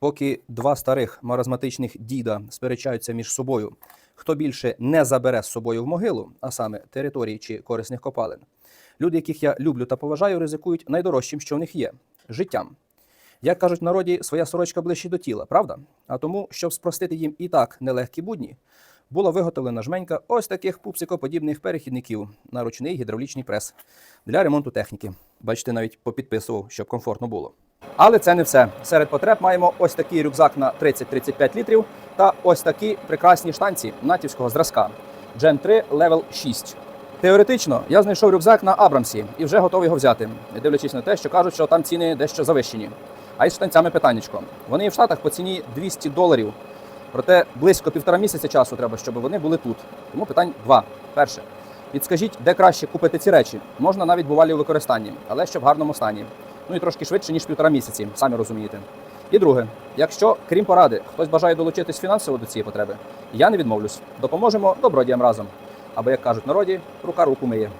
Поки два старих маразматичних діда сперечаються між собою, хто більше не забере з собою в могилу, а саме території чи корисних копалин, люди, яких я люблю та поважаю, ризикують найдорожчим, що в них є життям. Як кажуть в народі, своя сорочка ближче до тіла, правда? А тому, щоб спростити їм і так нелегкі будні, була виготовлена жменька ось таких пупсикоподібних перехідників на ручний гідравлічний прес для ремонту техніки. Бачите, навіть попідписував, щоб комфортно було. Але це не все. Серед потреб маємо ось такий рюкзак на 30-35 літрів та ось такі прекрасні штанці натівського зразка Gen 3 Level 6. Теоретично я знайшов рюкзак на Абрамсі і вже готовий його взяти, не дивлячись на те, що кажуть, що там ціни дещо завищені. А із штанцями питаннячко. Вони в Штатах по ціні 200 доларів. Проте близько півтора місяця часу треба, щоб вони були тут. Тому питань два. Перше. Підскажіть, де краще купити ці речі. Можна навіть бувалі у використанні, але ще в гарному стані. Ну і трошки швидше, ніж півтора місяці, самі розумієте. І друге, якщо, крім поради, хтось бажає долучитись фінансово до цієї потреби, я не відмовлюсь. Допоможемо добродіям разом. Або, як кажуть народі, рука руку миє.